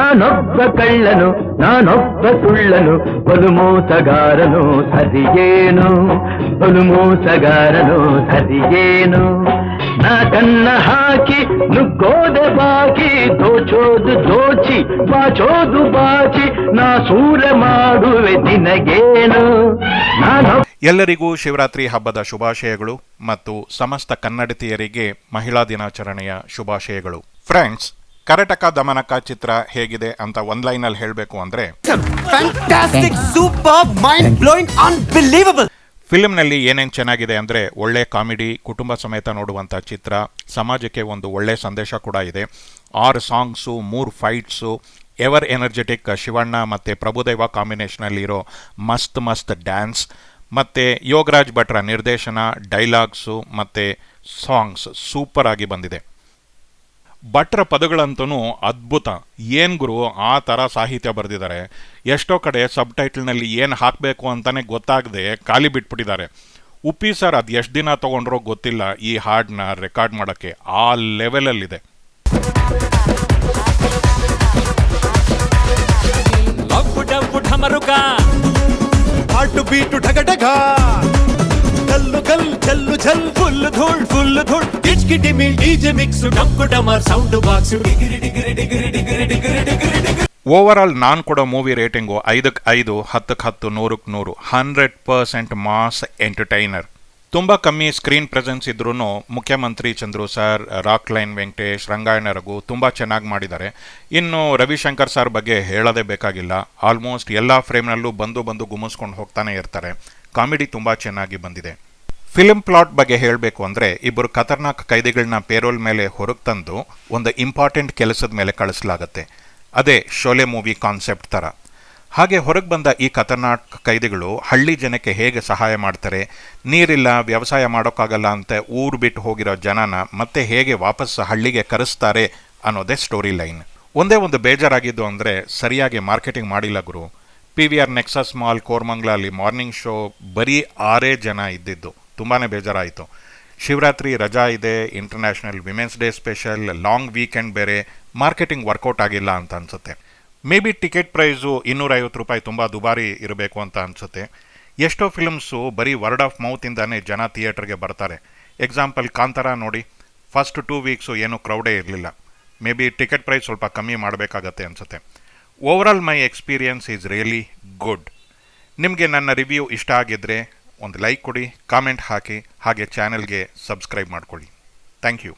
ನಾನೊಬ್ಬ ಕಳ್ಳನು, ನಾನೊಬ್ಬ ಸುಳ್ಳನು ಬಲು ಮೋಸಗಾರನು ಸರಿಯೇನು ಬಲು ಮೋಸಗಾರನು ಸರಿಯೇನು ನಾ ಕನ್ನ ಹಾಕಿ, ನುಗ್ಗೋದೆ ಬಾಕಿ, ದೋಚೋದು ದೋಚಿ, ಬಾಚೋದು ಬಾಚಿ, ನಾ ಸೂರ ಮಾಡುವೆ ದಿನಗೇನು ಎಲ್ಲರಿಗೂ ಶಿವರಾತ್ರಿ ಹಬ್ಬದ ಶುಭಾಶಯಗಳು ಮತ್ತು ಸಮಸ್ತ ಕನ್ನಡತಿಯರಿಗೆ ಮಹಿಳಾ ದಿನಾಚರಣೆಯ ಶುಭಾಶಯಗಳು. ಫ್ರೆಂಡ್ಸ್ ಕರಟಕ ದಮನಕ ಚಿತ್ರ ಹೇಗಿದೆ ಅಂತ ಒಂದ್ ಲೈನಲ್ಲಿ ಹೇಳಬೇಕು ಅಂದ್ರೆ ಫಿಲ್ಮ್ನಲ್ಲಿ ಏನೇನ್ blowing, unbelievable. ಫಿಲ್ಮ್ನಲ್ಲಿ ಏನೇನು ಚೆನ್ನಾಗಿದೆ ಅಂದರೆ ಒಳ್ಳೆ ಕಾಮಿಡಿ ಕುಟುಂಬ ಸಮೇತ ನೋಡುವಂಥ ಚಿತ್ರ ಸಮಾಜಕ್ಕೆ ಒಂದು ಒಳ್ಳೆ ಸಂದೇಶ ಕೂಡ ಇದೆ. ಆರು ಸಾಂಗ್ಸು ಮೂರು ಫೈಟ್ಸು ಎವರ್ ಎನರ್ಜೆಟಿಕ್ ಶಿವಣ್ಣ ಮತ್ತು ಪ್ರಭುದೇವ ಕಾಂಬಿನೇಷನಲ್ಲಿರೋ ಮಸ್ತ್ ಮಸ್ತ್ ಡ್ಯಾನ್ಸ್ ಮತ್ತು ಯೋಗರಾಜ್ ಭಟ್ರ ನಿರ್ದೇಶನ ಡೈಲಾಗ್ಸು ಮತ್ತು ಸಾಂಗ್ಸ್ ಸೂಪರ್ ಆಗಿ ಬಂದಿದೆ. ಭಟ್ರ ಪದಗಳಂತೂ ಅದ್ಭುತ. ಏನ್ ಗುರು ಆ ಥರ ಸಾಹಿತ್ಯ ಬರೆದಿದ್ದಾರೆ? ಎಷ್ಟೋ ಕಡೆ ಸಬ್ ಟೈಟಲ್ನಲ್ಲಿ ಏನು ಹಾಕಬೇಕು ಅಂತಾನೆ ಗೊತ್ತಾಗದೆ ಖಾಲಿ ಬಿಟ್ಬಿಟ್ಟಿದ್ದಾರೆ. ಉಪ್ಪಿ ಸರ್ ಅದು ಎಷ್ಟು ದಿನ ತಗೊಂಡ್ರೋ ಗೊತ್ತಿಲ್ಲ ಈ ಹಾಡನ್ನ ರೆಕಾರ್ಡ್ ಮಾಡೋಕ್ಕೆ. ಆ ಲೆವೆಲಲ್ಲಿದೆ. ಡಬ್ಬು ಕಲ್ ಜಲ್ಲು ಜಲ್ ಫುಲ್ ಧೂಳ್ ಫುಲ್ ಧೂಳ್. ಡಿಚ್ಕಿ ಡಿಮಿಲ್ ಡಿಜೆ ಮಿಕ್ಸ್, ಡಂಕು ಡಮರ್, sound box. Degree degree degree degree ಡಿಗ್ರಿ, ಡಿಗಿರಿ ಡಿಗಿರಿ. ಓವರ್ ಆಲ್ ನಾನು ಕೊಡೋ ಮೂವಿ ರೇಟಿಂಗು ಐದಕ್ಕೆ ಐದು, ಹತ್ತಕ್ಕೆ ಹತ್ತು, ನೂರಕ್ಕೆ ನೂರು. ಹಂಡ್ರೆಡ್ ಪರ್ಸೆಂಟ್ ಮಾಸ್ ಎಂಟರ್ಟೈನರ್ ತುಂಬ ಕಮ್ಮಿ ಸ್ಕ್ರೀನ್ ಪ್ರೆಸೆನ್ಸ್ ಇದ್ರೂ ಮುಖ್ಯಮಂತ್ರಿ ಚಂದ್ರು ಸರ್, ರಾಕ್ ಲೈನ್ ವೆಂಕಟೇಶ್, ರಂಗಾಯಣ ರಘು ತುಂಬ ಚೆನ್ನಾಗಿ ಮಾಡಿದ್ದಾರೆ. ಇನ್ನು ರವಿಶಂಕರ್ ಸರ್ ಬಗ್ಗೆ ಹೇಳೋದೇ ಬೇಕಾಗಿಲ್ಲ. ಆಲ್ಮೋಸ್ಟ್ ಎಲ್ಲ ಫ್ರೇಮ್ನಲ್ಲೂ ಬಂದು ಬಂದು ಗುಮಿಸ್ಕೊಂಡು ಹೋಗ್ತಾನೆ ಇರ್ತಾರೆ. ಕಾಮಿಡಿ ತುಂಬ ಚೆನ್ನಾಗಿ ಬಂದಿದೆ. ಫಿಲ್ಮ್ ಪ್ಲಾಟ್ ಬಗ್ಗೆ ಹೇಳಬೇಕು ಅಂದರೆ ಇಬ್ಬರು ಖತರ್ನಾಕ್ ಕೈದಿಗಳನ್ನ ಪೇರೋಲ್ ಮೇಲೆ ಹೊರಗೆ ತಂದು ಒಂದು ಇಂಪಾರ್ಟೆಂಟ್ ಕೆಲಸದ ಮೇಲೆ ಕಳಿಸಲಾಗತ್ತೆ. ಅದೇ ಶೋಲೆ ಮೂವಿ ಕಾನ್ಸೆಪ್ಟ್ ಥರ ಹಾಗೆ ಹೊರಗೆ ಬಂದ ಈ ಖತರ್ನಾಕ್ ಕೈದಿಗಳು ಹಳ್ಳಿ ಜನಕ್ಕೆ ಹೇಗೆ ಸಹಾಯ ಮಾಡ್ತಾರೆ, ನೀರಿಲ್ಲ, ವ್ಯವಸಾಯ ಮಾಡೋಕ್ಕಾಗಲ್ಲ ಅಂತ ಊರು ಬಿಟ್ಟು ಹೋಗಿರೋ ಜನನ ಮತ್ತೆ ಹೇಗೆ ವಾಪಸ್ ಹಳ್ಳಿಗೆ ಕರೆಸ್ತಾರೆ ಅನ್ನೋದೇ ಸ್ಟೋರಿ ಲೈನ್ ಒಂದೇ ಒಂದು ಬೇಜಾರಾಗಿದ್ದು ಅಂದರೆ ಸರಿಯಾಗಿ ಮಾರ್ಕೆಟಿಂಗ್ ಮಾಡಿಲ್ಲ ಗುರು. P V R Nexus mall ಕೋರ್ಮಂಗ್ಲಲ್ಲಿ morning show ಬರೀ ಆರೇ ಜನ ಇದ್ದಿದ್ದು. ತುಂಬಾ ಬೇಜಾರಾಯಿತು. ಶಿವರಾತ್ರಿ ರಜಾ ಇದೆ international women's day special long weekend ಬೇರೆ ಮಾರ್ಕೆಟಿಂಗ್ ವರ್ಕೌಟ್ ಆಗಿಲ್ಲ ಅಂತ ಅನ್ಸುತ್ತೆ. ಮೇ ಬಿ ಟಿಕೆಟ್ ಪ್ರೈಸು ಇನ್ನೂರೈವತ್ತು ರೂಪಾಯಿ ತುಂಬ ದುಬಾರಿ ಇರಬೇಕು ಅಂತ ಅನ್ಸುತ್ತೆ. ಎಷ್ಟೋ ಫಿಲ್ಮ್ಸು ಬರೀ ವರ್ಡ್ ಆಫ್ ಮೌತಿಂದಾನೇ ಜನ ಥಿಯೇಟರ್ಗೆ ಬರ್ತಾರೆ. ಎಕ್ಸಾಂಪಲ್ ಕಾಂತಾರ ನೋಡಿ ಫಸ್ಟ್ ಟೂ ವೀಕ್ಸು ಏನೂ ಕ್ರೌಡೇ ಇರಲಿಲ್ಲ. ಮೇ ಬಿ ಟಿಕೆಟ್ ಪ್ರೈಸ್ ಸ್ವಲ್ಪ ಕಮ್ಮಿ ಮಾಡಬೇಕಾಗತ್ತೆ ಅನ್ಸುತ್ತೆ. Overall my experience is really good ನಿಮಗೆ ನನ್ನ ರಿವ್ಯೂ ಇಷ್ಟ ಆಗಿದ್ದರೆ ಒಂದು ಲೈಕ್ ಕೊಡಿ ಕಾಮೆಂಟ್ ಹಾಕಿ ಹಾಗೆ ಚಾನೆಲ್ಗೆ ಸಬ್ಸ್ಕ್ರೈಬ್ ಮಾಡಿಕೊಳ್ಳಿ. Thank you